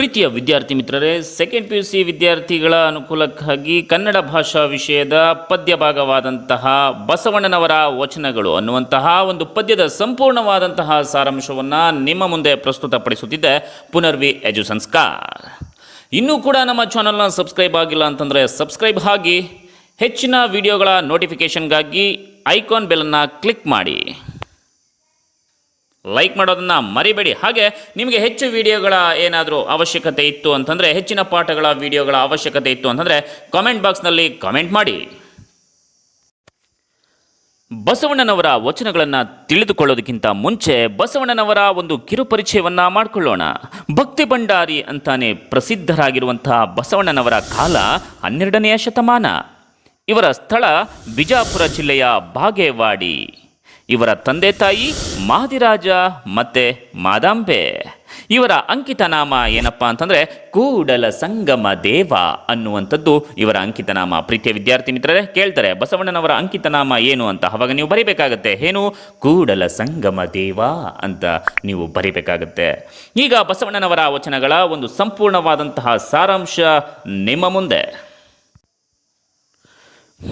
ಪ್ರೀತಿಯ ವಿದ್ಯಾರ್ಥಿ ಮಿತ್ರರೇ ಸೆಕೆಂಡ್ ಪಿ ಯು ಸಿ ವಿದ್ಯಾರ್ಥಿಗಳ ಅನುಕೂಲಕ್ಕಾಗಿ ಕನ್ನಡ ಭಾಷಾ ವಿಷಯದ ಪದ್ಯ ಭಾಗವಾದಂತಹ ಬಸವಣ್ಣನವರ ವಚನಗಳು ಅನ್ನುವಂತಹ ಒಂದು ಪದ್ಯದ ಸಂಪೂರ್ಣವಾದಂತಹ ಸಾರಾಂಶವನ್ನು ನಿಮ್ಮ ಮುಂದೆ ಪ್ರಸ್ತುತಪಡಿಸುತ್ತಿದ್ದೆ. ಪುನರ್ವಿ ಎಜು ಸಂಸ್ಕಾರ್. ಇನ್ನೂ ಕೂಡ ನಮ್ಮ ಚಾನಲ್ನ ಸಬ್ಸ್ಕ್ರೈಬ್ ಆಗಿಲ್ಲ ಅಂತಂದರೆ ಸಬ್ಸ್ಕ್ರೈಬ್ ಆಗಿ ಹೆಚ್ಚಿನ ವಿಡಿಯೋಗಳ ನೋಟಿಫಿಕೇಷನ್ಗಾಗಿ ಐಕಾನ್ ಬೆಲನ್ನು ಕ್ಲಿಕ್ ಮಾಡಿ. ಲೈಕ್ ಮಾಡೋದನ್ನು ಮರಿಬೇಡಿ. ಹಾಗೆ ನಿಮಗೆ ಹೆಚ್ಚು ವಿಡಿಯೋಗಳ ಏನಾದರೂ ಅವಶ್ಯಕತೆ ಇತ್ತು ಅಂತಂದರೆ, ಹೆಚ್ಚಿನ ಪಾಠಗಳ ವಿಡಿಯೋಗಳ ಅವಶ್ಯಕತೆ ಇತ್ತು ಅಂತಂದರೆ ಕಾಮೆಂಟ್ ಬಾಕ್ಸ್ನಲ್ಲಿ ಕಾಮೆಂಟ್ ಮಾಡಿ. ಬಸವಣ್ಣನವರ ವಚನಗಳನ್ನು ತಿಳಿದುಕೊಳ್ಳೋದಕ್ಕಿಂತ ಮುಂಚೆ ಬಸವಣ್ಣನವರ ಒಂದು ಕಿರುಪರಿಚಯವನ್ನು ಮಾಡಿಕೊಳ್ಳೋಣ. ಭಕ್ತಿ ಭಂಡಾರಿ ಅಂತಾನೆ ಪ್ರಸಿದ್ಧರಾಗಿರುವಂತಹ ಬಸವಣ್ಣನವರ ಕಾಲ ಹನ್ನೆರಡನೆಯ ಶತಮಾನ. ಇವರ ಸ್ಥಳ ಬಿಜಾಪುರ ಜಿಲ್ಲೆಯ ಬಾಗೇವಾಡಿ. ಇವರ ತಂದೆ ತಾಯಿ ಮಾದಿರಾಜ ಮತ್ತೆ ಮಾದಾಂಬೆ. ಇವರ ಅಂಕಿತನಾಮ ಏನಪ್ಪ ಅಂತಂದ್ರೆ ಕೂಡಲ ಸಂಗಮ ದೇವ ಅನ್ನುವಂಥದ್ದು ಇವರ ಅಂಕಿತನಾಮ ಪ್ರೀತಿಯ ವಿದ್ಯಾರ್ಥಿ ಮಿತ್ರರೇ, ಕೇಳ್ತಾರೆ, ಬಸವಣ್ಣನವರ ಅಂಕಿತನಾಮ ಏನು ಅಂತ. ಅವಾಗ ನೀವು ಬರಿಬೇಕಾಗತ್ತೆ. ಏನು? ಕೂಡಲ ಸಂಗಮ ದೇವ ಅಂತ ನೀವು ಬರಿಬೇಕಾಗತ್ತೆ. ಈಗ ಬಸವಣ್ಣನವರ ವಚನಗಳ ಒಂದು ಸಂಪೂರ್ಣವಾದಂತಹ ಸಾರಾಂಶ ನಿಮ್ಮ ಮುಂದೆ.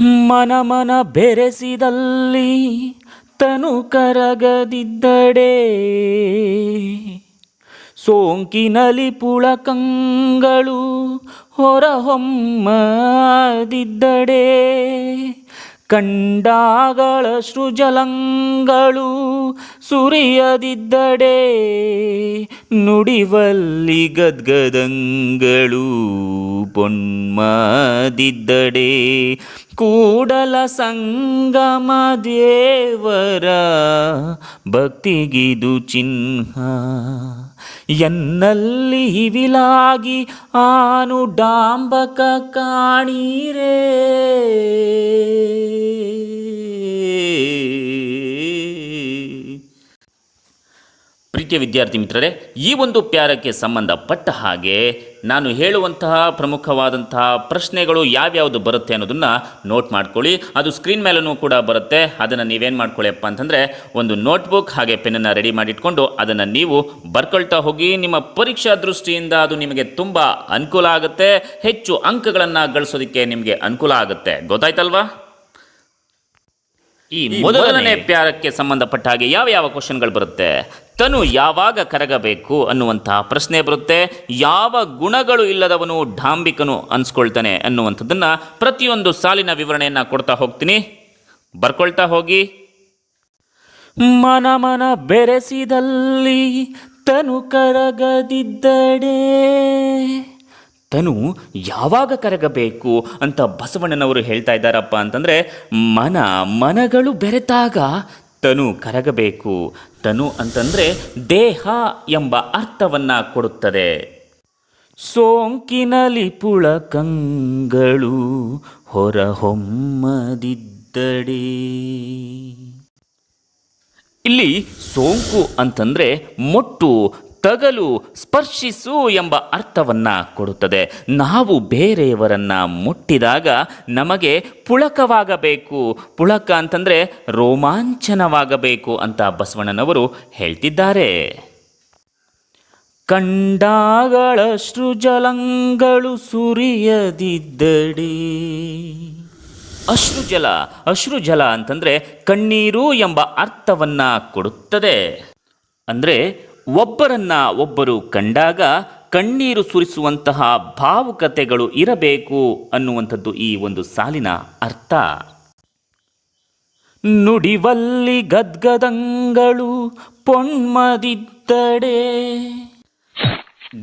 ಮನ ಮನ ಬೆರೆಸಿದಲ್ಲಿ ತನು ಕರಗದಿದ್ದಡೆ ಸೋಂಕಿನಲಿ ಪುಳಕಂಗಳು ಹೊರಹೊಮ್ಮದಿದ್ದಡೆ. ಕಂಡಾಗಳ ಸೃಜಲಂಗಳು ಸುರಿಯದಿದ್ದಡೆ ನುಡಿವಲ್ಲಿ ಗದ್ಗದಂಗಳು ಪೊನ್ಮದಿದ್ದಡೆ. ಕೂಡಲ ಸಂಗಮ ದೇವರ ಭಕ್ತಿಗಿದು ಚಿಹ್ನ ಎನ್ನಲ್ಲಿ ವಿಲಾಗಿ ಆನು ಡಾಂಬಕ ಕಾಣೀರೇ. ಪ್ರೀತಿಯ ವಿದ್ಯಾರ್ಥಿ ಮಿತ್ರರೇ, ಈ ಒಂದು ಪ್ಯಾರಕ್ಕೆ ಸಂಬಂಧಪಟ್ಟ ಹಾಗೆ ನಾನು ಹೇಳುವಂತಹ ಪ್ರಮುಖವಾದಂತಹ ಪ್ರಶ್ನೆಗಳು ಯಾವ್ಯಾವುದು ಬರುತ್ತೆ ಅನ್ನೋದನ್ನು ನೋಟ್ ಮಾಡ್ಕೊಳ್ಳಿ. ಅದು ಸ್ಕ್ರೀನ್ ಮೇಲೂ ಕೂಡ ಬರುತ್ತೆ. ಅದನ್ನು ನೀವೇನು ಮಾಡ್ಕೊಳ್ಳಿಯಪ್ಪ ಅಂತಂದರೆ, ಒಂದು ನೋಟ್ಬುಕ್ ಹಾಗೆ ಪೆನ್ನನ್ನು ರೆಡಿ ಮಾಡಿಟ್ಕೊಂಡು ಅದನ್ನು ನೀವು ಬರ್ಕೊಳ್ತಾ ಹೋಗಿ, ನಿಮ್ಮ ಪರೀಕ್ಷಾ ದೃಷ್ಟಿಯಿಂದ ಅದು ನಿಮಗೆ ತುಂಬ ಅನುಕೂಲ ಆಗುತ್ತೆ. ಹೆಚ್ಚು ಅಂಕಗಳನ್ನು ಗಳಿಸೋದಕ್ಕೆ ನಿಮಗೆ ಅನುಕೂಲ ಆಗುತ್ತೆ. ಗೊತ್ತಾಯ್ತಲ್ವಾ? ಈ ಮೊದಲನೇ ಪ್ಯಾರಕ್ಕೆ ಸಂಬಂಧಪಟ್ಟ ಹಾಗೆ ಯಾವ ಯಾವ ಕ್ವಶನ್ಗಳು ಬರುತ್ತೆ? ತನು ಯಾವಾಗ ಕರಗಬೇಕು ಅನ್ನುವಂತಹ ಪ್ರಶ್ನೆ ಬರುತ್ತೆ. ಯಾವ ಗುಣಗಳು ಇಲ್ಲದವನು ಡಾಂಬಿಕನು ಅನ್ಸ್ಕೊಳ್ತಾನೆ ಅನ್ನುವಂಥದ್ದನ್ನ ಪ್ರತಿಯೊಂದು ಸಾಲಿನ ವಿವರಣೆಯನ್ನ ಕೊಡ್ತಾ ಹೋಗ್ತೀನಿ. ಬರ್ಕೊಳ್ತಾ ಹೋಗಿ. ಮನ ಮನ ಬೆರೆಸಿದಲ್ಲಿ ತನು ಕರಗದಿದ್ದಡೆ. ತನು ಯಾವಾಗ ಕರಗಬೇಕು ಅಂತ ಬಸವಣ್ಣನವರು ಹೇಳ್ತಾ ಇದ್ದಾರಪ್ಪ ಅಂತಂದರೆ, ಮನ, ಮನಗಳು ಬೆರೆತಾಗ ತನು ಕರಗಬೇಕು. ತನು ಅಂತಂದರೆ ದೇಹ ಎಂಬ ಅರ್ಥವನ್ನು ಕೊಡುತ್ತದೆ. ಸೋಂಕಿನಲಿ ಪುಳಕಂಗಳು ಹೊರಹೊಮ್ಮದಿದ್ದಡಿ. ಇಲ್ಲಿ ಸೋಂಕು ಅಂತಂದರೆ ಮೊಟ್ಟು ತಗಲು, ಸ್ಪರ್ಶಿಸು ಎಂಬ ಅರ್ಥವನ್ನ ಕೊಡುತ್ತದೆ. ನಾವು ಬೇರೆಯವರನ್ನು ಮುಟ್ಟಿದಾಗ ನಮಗೆ ಪುಳಕವಾಗಬೇಕು. ಪುಳಕ ಅಂತಂದರೆ ರೋಮಾಂಚನವಾಗಬೇಕು ಅಂತ ಬಸವಣ್ಣನವರು ಹೇಳ್ತಿದ್ದಾರೆ. ಕಂಡಾಗಳ ಜಲಂಗಳು ಸುರಿಯದಿದ್ದಡಿ. ಅಶ್ರುಜಲ ಅಶ್ರುಜಲ ಅಂತಂದರೆ ಕಣ್ಣೀರು ಎಂಬ ಅರ್ಥವನ್ನ ಕೊಡುತ್ತದೆ. ಅಂದ್ರೆ ಒಬ್ಬರನ್ನ ಒಬ್ಬರು ಕಂಡಾಗ ಕಣ್ಣೀರು ಸುರಿಸುವಂತಹ ಭಾವುಕತೆಗಳು ಇರಬೇಕು ಅನ್ನುವಂಥದ್ದು ಈ ಒಂದು ಸಾಲಿನ ಅರ್ಥ. ನುಡಿವಲ್ಲಿ ಗದ್ಗದಂಗಳು ಪೊಣ್ಮದಿದ್ದಡೆ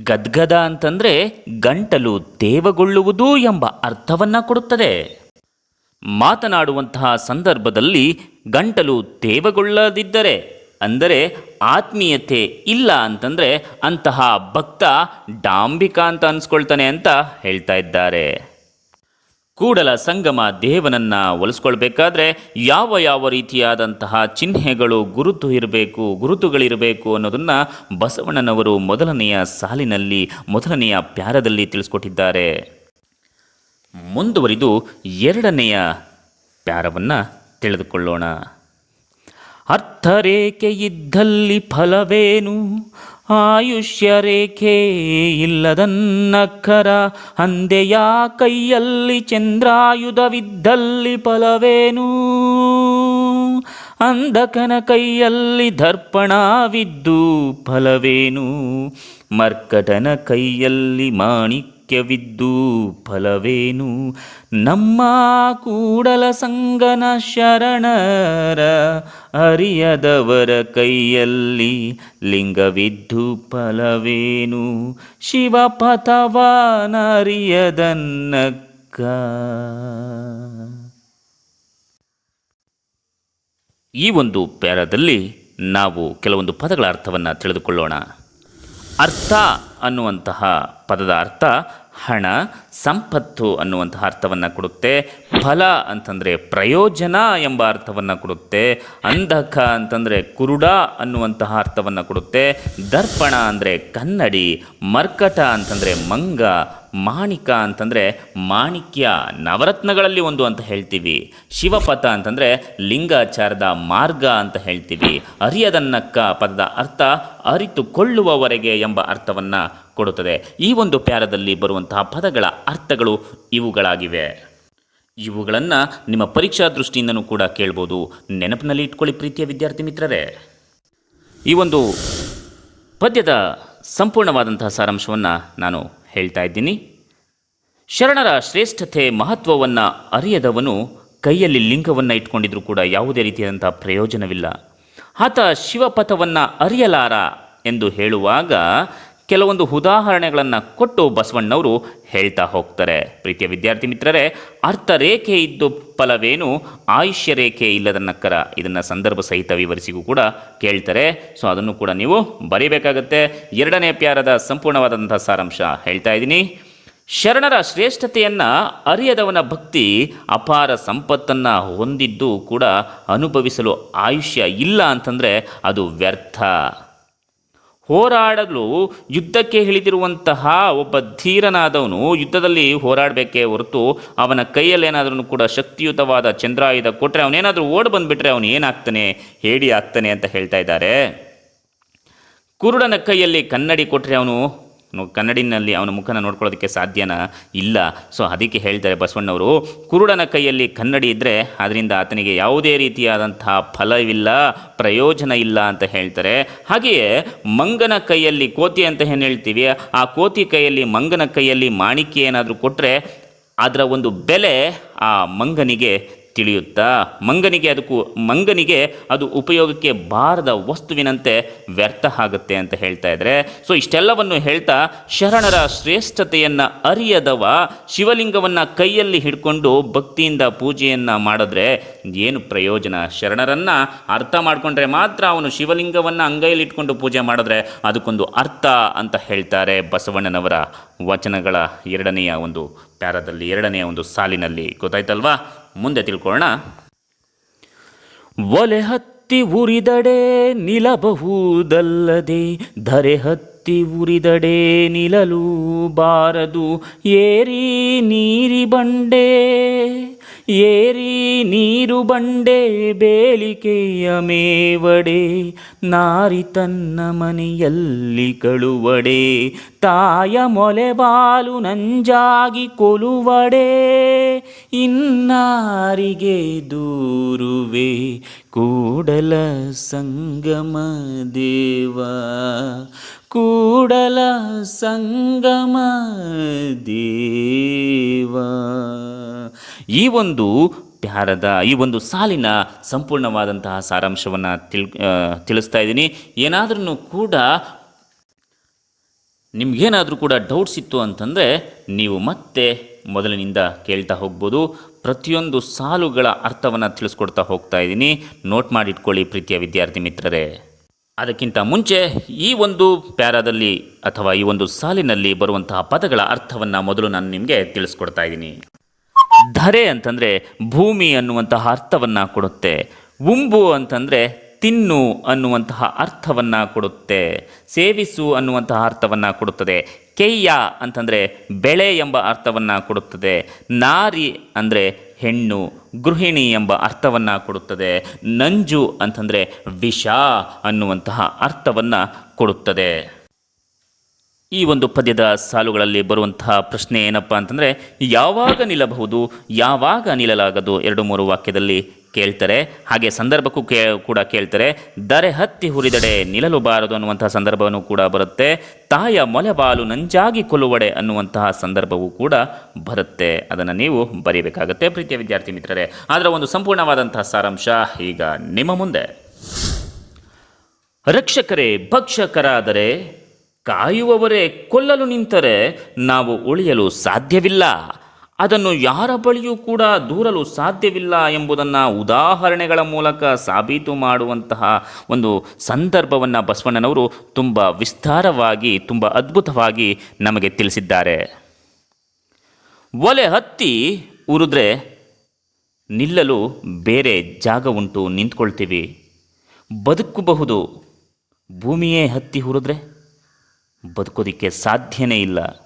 ಗದ್ಗದ ಅಂತಂದ್ರೆ ಗಂಟಲು ತೇವಗೊಳ್ಳುವುದು ಎಂಬ ಅರ್ಥವನ್ನ ಕೊಡುತ್ತದೆ. ಮಾತನಾಡುವಂತಹ ಸಂದರ್ಭದಲ್ಲಿ ಗಂಟಲು ತೇವಗೊಳ್ಳದಿದ್ದರೆ ಅಂದರೆ ಆತ್ಮೀಯತೆ ಇಲ್ಲ ಅಂತಂದರೆ ಅಂತಹ ಭಕ್ತ ಡಾಂಬಿಕ ಅಂತ ಅನ್ಸ್ಕೊಳ್ತಾನೆ ಅಂತ ಹೇಳ್ತಾ ಇದ್ದಾರೆ. ಕೂಡಲ ಸಂಗಮ ದೇವನನ್ನು ಒಲಿಸ್ಕೊಳ್ಬೇಕಾದ್ರೆ ಯಾವ ಯಾವ ರೀತಿಯಾದಂತಹ ಚಿಹ್ನೆಗಳು ಗುರುತು ಇರಬೇಕು, ಗುರುತುಗಳಿರಬೇಕು ಅನ್ನೋದನ್ನು ಬಸವಣ್ಣನವರು ಮೊದಲನೆಯ ಸಾಲಿನಲ್ಲಿ, ಮೊದಲನೆಯ ಪ್ಯಾರದಲ್ಲಿ ತಿಳಿಸ್ಕೊಟ್ಟಿದ್ದಾರೆ. ಮುಂದುವರಿದು ಎರಡನೆಯ ಪ್ಯಾರವನ್ನು ತಿಳಿದುಕೊಳ್ಳೋಣ. ಅರ್ಥರೇಖೆ ಇದ್ದಲ್ಲಿ ಫಲವೇನು? ಆಯುಷ್ಯ ರೇಖೆ ಇಲ್ಲದನ್ನಕ್ಕರ ಅಂದೆಯ ಕೈಯಲ್ಲಿ ಚಂದ್ರಾಯುಧವಿದ್ದಲ್ಲಿ ಫಲವೇನು? ಅಂಧಕನ ಕೈಯಲ್ಲಿ ದರ್ಪಣವಿದ್ದು ಫಲವೇನು? ಮರ್ಕಟನ ಕೈಯಲ್ಲಿ ಮಾಣಿಕ್ಯವಿದ್ದು ಫಲವೇನು? ನಮ್ಮ ಕೂಡಲ ಸಂಗನ ಶರಣರ ಅರಿಯದವರ ಕೈಯಲ್ಲಿ ಲಿಂಗವಿದ್ದು ಫಲವೇನು? ಶಿವಪಥವನರಿಯದನ್ನಕ್ಕ. ಈ ಒಂದು ಪ್ಯಾರದಲ್ಲಿ ನಾವು ಕೆಲವೊಂದು ಪದಗಳ ಅರ್ಥವನ್ನು ತಿಳಿದುಕೊಳ್ಳೋಣ. ಅರ್ಥ ಅನ್ನುವಂತಹ ಪದದ ಅರ್ಥ ಹಣ, ಸಂಪತ್ತು ಅನ್ನುವಂತಹ ಅರ್ಥವನ್ನು ಕೊಡುತ್ತೆ. ಫಲ ಅಂತಂದರೆ ಪ್ರಯೋಜನ ಎಂಬ ಅರ್ಥವನ್ನು ಕೊಡುತ್ತೆ. ಅಂಧಕ ಅಂತಂದರೆ ಕುರುಡ ಅನ್ನುವಂತಹ ಅರ್ಥವನ್ನು ಕೊಡುತ್ತೆ. ದರ್ಪಣ ಅಂದರೆ ಕನ್ನಡಿ, ಮರ್ಕಟ ಅಂತಂದರೆ ಮಂಗ ಮಾಣಿಕ ಅಂತಂದರೆ ಮಾಣಿಕ್ಯ ನವರತ್ನಗಳಲ್ಲಿ ಒಂದು ಅಂತ ಹೇಳ್ತೀವಿ. ಶಿವಪಥ ಅಂತಂದರೆ ಲಿಂಗಾಚಾರದ ಮಾರ್ಗ ಅಂತ ಹೇಳ್ತೀವಿ. ಅರಿಯದನ್ನಕ್ಕ ಪದದ ಅರ್ಥ ಅರಿತುಕೊಳ್ಳುವವರೆಗೆ ಎಂಬ ಅರ್ಥವನ್ನು ಕೊಡುತ್ತದೆ. ಈ ಒಂದು ಪ್ಯಾರದಲ್ಲಿ ಬರುವಂತಹ ಪದಗಳ ಅರ್ಥಗಳು ಇವುಗಳಾಗಿವೆ. ಇವುಗಳನ್ನು ನಿಮ್ಮ ಪರೀಕ್ಷಾ ದೃಷ್ಟಿಯಿಂದನೂ ಕೂಡ ಕೇಳ್ಬೋದು. ನೆನಪಿನಲ್ಲಿ ಇಟ್ಕೊಳ್ಳಿ ಪ್ರೀತಿಯ ವಿದ್ಯಾರ್ಥಿ ಮಿತ್ರರೇ. ಈ ಒಂದು ಪದ್ಯದ ಸಂಪೂರ್ಣವಾದಂತಹ ಸಾರಾಂಶವನ್ನು ನಾನು ಹೇಳ್ತಾ ಇದ್ದೀನಿ. ಶರಣರ ಶ್ರೇಷ್ಠತೆ ಮಹತ್ವವನ್ನು ಅರಿಯದವನು ಕೈಯಲ್ಲಿ ಲಿಂಗವನ್ನು ಇಟ್ಕೊಂಡಿದ್ರೂ ಕೂಡ ಯಾವುದೇ ರೀತಿಯಾದಂಥ ಪ್ರಯೋಜನವಿಲ್ಲ. ಆತ ಶಿವಪಥವನ್ನು ಅರಿಯಲಾರ ಎಂದು ಹೇಳುವಾಗ ಕೆಲವೊಂದು ಉದಾಹರಣೆಗಳನ್ನು ಕೊಟ್ಟು ಬಸವಣ್ಣವರು ಹೇಳ್ತಾ ಹೋಗ್ತಾರೆ. ಪ್ರೀತಿಯ ವಿದ್ಯಾರ್ಥಿ ಮಿತ್ರರೇ, ಅರ್ಥ ರೇಖೆ ಇದ್ದು ಫಲವೇನು? ಆಯುಷ್ಯ ರೇಖೆ ಇಲ್ಲದನ್ನಕ್ಕರ ಇದನ್ನು ಸಂದರ್ಭ ಸಹಿತ ವಿವರಿಸಿಗೂ ಕೂಡ ಕೇಳ್ತಾರೆ. ಸೊ ಅದನ್ನು ಕೂಡ ನೀವು ಬರೀಬೇಕಾಗತ್ತೆ. ಎರಡನೇ ಪ್ಯಾರದ ಸಂಪೂರ್ಣವಾದಂಥ ಸಾರಾಂಶ ಹೇಳ್ತಾ ಇದ್ದೀನಿ. ಶರಣರ ಶ್ರೇಷ್ಠತೆಯನ್ನು ಅರಿಯದವನ ಭಕ್ತಿ ಅಪಾರ ಸಂಪತ್ತನ್ನು ಹೊಂದಿದ್ದು ಕೂಡ ಅನುಭವಿಸಲು ಆಯುಷ್ಯ ಇಲ್ಲ ಅಂತಂದರೆ ಅದು ವ್ಯರ್ಥ. ಹೋರಾಡಲು ಯುದ್ಧಕ್ಕೆ ಇಳಿದಿರುವಂತಹ ಒಬ್ಬ ಧೀರನಾದವನು ಯುದ್ಧದಲ್ಲಿ ಹೋರಾಡಬೇಕೇ ಹೊರತು ಅವನ ಕೈಯಲ್ಲಿ ಏನಾದರೂ ಕೂಡ ಶಕ್ತಿಯುತವಾದ ಚಂದ್ರಾಯುಧ ಕೊಟ್ಟರೆ ಅವನೇನಾದರೂ ಓಡಿ ಬಂದುಬಿಟ್ರೆ ಅವನು ಏನಾಗ್ತಾನೆ? ಹೇಡಿ ಆಗ್ತಾನೆ ಅಂತ ಹೇಳ್ತಾ ಇದ್ದಾರೆ. ಕುರುಡನ ಕೈಯಲ್ಲಿ ಕನ್ನಡಿ ಕೊಟ್ಟರೆ ಅವನು ಕನ್ನಡಿನಲ್ಲಿ ಅವನ ಮುಖನ ನೋಡ್ಕೊಳ್ಳೋದಕ್ಕೆ ಸಾಧ್ಯನ? ಇಲ್ಲ. ಸೊ, ಅದಕ್ಕೆ ಹೇಳ್ತಾರೆ ಬಸವಣ್ಣವರು, ಕುರುಡನ ಕೈಯಲ್ಲಿ ಕನ್ನಡಿ ಇದ್ದರೆ ಅದರಿಂದ ಆತನಿಗೆ ಯಾವುದೇ ರೀತಿಯಾದಂತಹ ಫಲವಿಲ್ಲ, ಪ್ರಯೋಜನ ಇಲ್ಲ ಅಂತ ಹೇಳ್ತಾರೆ. ಹಾಗೆಯೇ ಮಂಗನ ಕೈಯಲ್ಲಿ ಕೋತಿ ಅಂತ ಏನು ಹೇಳ್ತೀವಿ? ಆ ಕೋತಿ ಕೈಯಲ್ಲಿ ಮಂಗನ ಕೈಯಲ್ಲಿ ಮಾಣಿಕ್ಯ ಏನಾದರೂ ಕೊಟ್ಟರೆ ಅದರ ಒಂದು ಬೆಲೆ ಆ ಮಂಗನಿಗೆ ತಿಳಿಯುತ್ತಾ? ಮಂಗನಿಗೆ ಅದಕ್ಕೂ ಮಂಗನಿಗೆ ಅದು ಉಪಯೋಗಕ್ಕೆ ಬಾರದ ವಸ್ತುವಿನಂತೆ ವ್ಯರ್ಥ ಆಗುತ್ತೆ ಅಂತ ಹೇಳ್ತಾ ಇದ್ದಾರೆ ಸೊ ಇಷ್ಟೆಲ್ಲವನ್ನು ಹೇಳ್ತಾ ಶರಣರ ಶ್ರೇಷ್ಠತೆಯನ್ನು ಅರಿಯದವ ಶಿವಲಿಂಗವನ್ನು ಕೈಯಲ್ಲಿ ಹಿಡ್ಕೊಂಡು ಭಕ್ತಿಯಿಂದ ಪೂಜೆಯನ್ನು ಮಾಡಿದ್ರೆ ಏನು ಪ್ರಯೋಜನ? ಶರಣರನ್ನು ಅರ್ಥ ಮಾಡಿಕೊಂಡ್ರೆ ಮಾತ್ರ ಅವನು ಶಿವಲಿಂಗವನ್ನು ಅಂಗೈಯಲ್ಲಿ ಇಟ್ಕೊಂಡು ಪೂಜೆ ಮಾಡಿದ್ರೆ ಅದಕ್ಕೊಂದು ಅರ್ಥ ಅಂತ ಹೇಳ್ತಾರೆ ಬಸವಣ್ಣನವರ ವಚನಗಳ ಎರಡನೆಯ ಒಂದು ಪ್ಯಾರದಲ್ಲಿ, ಎರಡನೆಯ ಒಂದು ಸಾಲಿನಲ್ಲಿ. ಗೊತ್ತಾಯ್ತಲ್ವಾ? ಮುಂದೆ ತಿಳ್ಕೊಳ್ಳೋಣ. ಒಲೆ ಹತ್ತಿ ಉರಿದಡೆ ನಿಲ್ಲಬಹುದಲ್ಲದೆ ಧರೆ ಹತ್ತಿ ಉರಿದಡೆ ನಿಲ್ಲಲು ಬಾರದು ಏರಿ ನೀರಿ ಬಂಡೆ. ಏರಿ ನೀರು ಬಂಡೆ ಬೇಲಿಕೆಯ ಮೇವಡೆ, ನಾರಿ ತನ್ನ ಮನೆಯಲ್ಲಿ ಕಳುವಡೆ, ತಾಯ ಮೊಲೆಬಾಲು ನಂಜಾಗಿ ಕೊಲುವಡೆ, ಇನ್ನಾರಿಗೆ ದೂರುವೆ ಕೂಡಲ ಸಂಗಮ ದೇವ. ಕೂಡಲ ಸಂಗಮ ದೇವ. ಈ ಒಂದು ಪ್ಯಾರದ, ಈ ಒಂದು ಸಾಲಿನ ಸಂಪೂರ್ಣವಾದಂತಹ ಸಾರಾಂಶವನ್ನು ತಿಳ್ ತಿಳಿಸ್ತಾ ಇದ್ದೀನಿ. ಏನಾದ್ರೂ ಕೂಡ ನಿಮಗೇನಾದರೂ ಕೂಡ ಡೌಟ್ಸ್ ಇತ್ತು ಅಂತಂದರೆ ನೀವು ಮತ್ತೆ ಮೊದಲಿನಿಂದ ಕೇಳ್ತಾ ಹೋಗ್ಬೋದು. ಪ್ರತಿಯೊಂದು ಸಾಲುಗಳ ಅರ್ಥವನ್ನು ತಿಳಿಸ್ಕೊಡ್ತಾ ಹೋಗ್ತಾ ಇದ್ದೀನಿ. ನೋಟ್ ಮಾಡಿಟ್ಕೊಳ್ಳಿ ಪ್ರೀತಿಯ ವಿದ್ಯಾರ್ಥಿ ಮಿತ್ರರೇ. ಅದಕ್ಕಿಂತ ಮುಂಚೆ ಈ ಒಂದು ಪ್ಯಾರಾದಲ್ಲಿ ಅಥವಾ ಈ ಒಂದು ಸಾಲಿನಲ್ಲಿ ಬರುವಂತಹ ಪದಗಳ ಅರ್ಥವನ್ನು ಮೊದಲು ನಾನು ನಿಮಗೆ ತಿಳಿಸ್ಕೊಡ್ತಾ ಇದ್ದೀನಿ. ಧರೆ ಅಂತಂದರೆ ಭೂಮಿ ಅನ್ನುವಂತಹ ಅರ್ಥವನ್ನು ಕೊಡುತ್ತೆ. ಉಂಬು ಅಂತಂದರೆ ತಿನ್ನು ಅನ್ನುವಂತಹ ಅರ್ಥವನ್ನು ಕೊಡುತ್ತೆ. ಸೇವಿಸು ಅನ್ನುವಂತಹ ಅರ್ಥವನ್ನು ಕೊಡುತ್ತದೆ. ಕೆಯ್ಯ ಅಂತಂದರೆ ಬೆಳೆ ಎಂಬ ಅರ್ಥವನ್ನು ಕೊಡುತ್ತದೆ. ನಾರಿ ಅಂದರೆ ಹೆಣ್ಣು ಗೃಹಿಣಿ ಎಂಬ ಅರ್ಥವನ್ನು ಕೊಡುತ್ತದೆ. ನಂಜು ಅಂತಂದರೆ ವಿಷ ಅನ್ನುವಂತಹ ಅರ್ಥವನ್ನು ಕೊಡುತ್ತದೆ. ಈ ಒಂದು ಪದ್ಯದ ಸಾಲುಗಳಲ್ಲಿ ಬರುವಂತಹ ಪ್ರಶ್ನೆ ಏನಪ್ಪ ಅಂತಂದರೆ, ಯಾವಾಗ ನಿಲ್ಲಬಹುದು, ಯಾವಾಗ ನಿಲ್ಲಲಾಗದು ಎರಡು ಮೂರು ವಾಕ್ಯದಲ್ಲಿ ಕೇಳ್ತಾರೆ. ಹಾಗೆ ಸಂದರ್ಭಕ್ಕೂ ಕೇ, ಕೂಡ ಕೇಳ್ತಾರೆ, ದರೆ ಹತ್ತಿ ಹುರಿದಡೆ ನಿಲ್ಲಲುಬಾರದು ಅನ್ನುವಂತಹ ಸಂದರ್ಭವೂ ಕೂಡ ಬರುತ್ತೆ. ತಾಯ ಮೊಲೆಬಾಲು ನಂಜಾಗಿ ಕೊಲ್ಲುವಡೆ ಅನ್ನುವಂತಹ ಸಂದರ್ಭವೂ ಕೂಡ ಬರುತ್ತೆ. ಅದನ್ನು ನೀವು ಬರೀಬೇಕಾಗುತ್ತೆ ಪ್ರೀತಿಯ ವಿದ್ಯಾರ್ಥಿ ಮಿತ್ರರೇ. ಆದರೆ ಒಂದು ಸಂಪೂರ್ಣವಾದಂತಹ ಸಾರಾಂಶ ಈಗ ನಿಮ್ಮ ಮುಂದೆ. ರಕ್ಷಕರೇ, ಭಕ್ಷಕರಾದರೆ ಕಾಯುವವರೇ, ಕೊಲ್ಲಲು ನಿಂತರೆ ನಾವು ಉಳಿಯಲು ಸಾಧ್ಯವಿಲ್ಲ. ಅದನ್ನು ಯಾರ ಬಳಿಯೂ ಕೂಡ ದೂರಲು ಸಾಧ್ಯವಿಲ್ಲ ಎಂಬುದನ್ನು ಉದಾಹರಣೆಗಳ ಮೂಲಕ ಸಾಬೀತು ಮಾಡುವಂತಹ ಒಂದು ಸಂದರ್ಭವನ್ನು ಬಸವಣ್ಣನವರು ತುಂಬ ವಿಸ್ತಾರವಾಗಿ, ತುಂಬ ಅದ್ಭುತವಾಗಿ ನಮಗೆ ತಿಳಿಸಿದ್ದಾರೆ. ಒಲೆ ಹತ್ತಿ ಉರಿದ್ರೆ ನಿಲ್ಲಲು ಬೇರೆ ಜಾಗ ಉಂಟು ನಿಂತ್ಕೊಳ್ತೀವಿ. ಬದುಕಬಹುದು. ಭೂಮಿಯೇ ಹತ್ತಿ ಹುರಿದ್ರೆ ಬದುಕೋದಿಕ್ಕೆ ಸಾಧ್ಯನೇ ಇಲ್ಲ.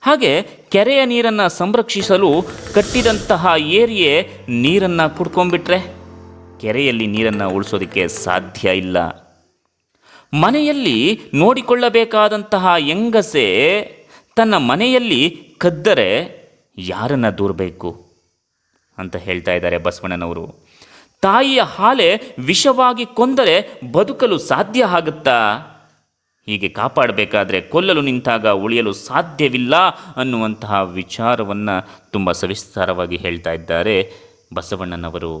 ಹಾಗೆ ಕೆರೆಯ ನೀರನ್ನು ಸಂರಕ್ಷಿಸಲು ಕಟ್ಟಿದಂತಹ ಏರಿಯೆ ನೀರನ್ನು ಕುಡ್ಕೊಂಡ್ಬಿಟ್ರೆ ಕೆರೆಯಲ್ಲಿ ನೀರನ್ನು ಉಳಿಸೋದಕ್ಕೆ ಸಾಧ್ಯ ಇಲ್ಲ. ಮನೆಯಲ್ಲಿ ನೋಡಿಕೊಳ್ಳಬೇಕಾದಂತಹ ಹೆಂಗಸೆ ತನ್ನ ಮನೆಯಲ್ಲಿ ಕದ್ದರೆ ಯಾರನ್ನು ದೂರಬೇಕು ಅಂತ ಹೇಳ್ತಾ ಇದ್ದಾರೆ ಬಸವಣ್ಣನವರು. ತಾಯಿಯ ಹಾಲೆ ವಿಷವಾಗಿ ಕೊಂದರೆ ಬದುಕಲು ಸಾಧ್ಯ ಆಗುತ್ತಾ? ಹೀಗೆ ಕಾಪಾಡಬೇಕಾದ್ರೆ ಕೊಲ್ಲಲು ನಿಂತಾಗ ಉಳಿಯಲು ಸಾಧ್ಯವಿಲ್ಲ ಅನ್ನುವಂತಹ ವಿಚಾರವನ್ನು ತುಂಬ ಸವಿಸ್ತಾರವಾಗಿ ಹೇಳ್ತಾ ಇದ್ದಾರೆ ಬಸವಣ್ಣನವರು.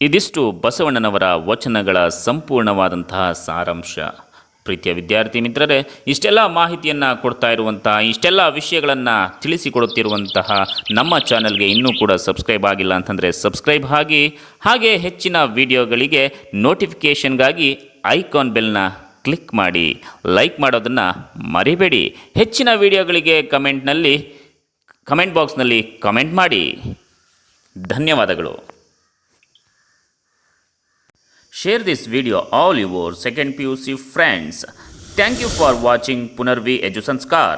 ಇದಿಷ್ಟು ಬಸವಣ್ಣನವರ ವಚನಗಳ ಸಂಪೂರ್ಣವಾದಂತಹ ಸಾರಾಂಶ. ಪ್ರೀತಿಯ ವಿದ್ಯಾರ್ಥಿ ಮಿತ್ರರೇ, ಇಷ್ಟೆಲ್ಲ ಮಾಹಿತಿಯನ್ನು ಕೊಡ್ತಾ ಇರುವಂತಹ ಇಷ್ಟೆಲ್ಲ ವಿಷಯಗಳನ್ನು ತಿಳಿಸಿಕೊಡುತ್ತಿರುವಂತಹ ನಮ್ಮ ಚಾನಲ್ಗೆ ಇನ್ನೂ ಕೂಡ ಸಬ್ಸ್ಕ್ರೈಬ್ ಆಗಿಲ್ಲ ಅಂತಂದರೆ ಸಬ್ಸ್ಕ್ರೈಬ್ ಆಗಿ, ಹಾಗೆ ಹೆಚ್ಚಿನ ವಿಡಿಯೋಗಳಿಗೆ ನೋಟಿಫಿಕೇಷನ್ಗಾಗಿ ಐಕಾನ್ ಬೆಲ್ನ ಕ್ಲಿಕ್ ಮಾಡಿ ಲೈಕ್ ಮಾಡೋದನ್ನು ಮರಿಬೇಡಿ. ಹೆಚ್ಚಿನ ವಿಡಿಯೋಗಳಿಗೆ ಕಮೆಂಟ್ನಲ್ಲಿ, ಕಮೆಂಟ್ ಬಾಕ್ಸ್ನಲ್ಲಿ ಕಮೆಂಟ್ ಮಾಡಿ. ಧನ್ಯವಾದಗಳು. Share this video all your second P U C friends thank you for watching Punarvi edu Samskar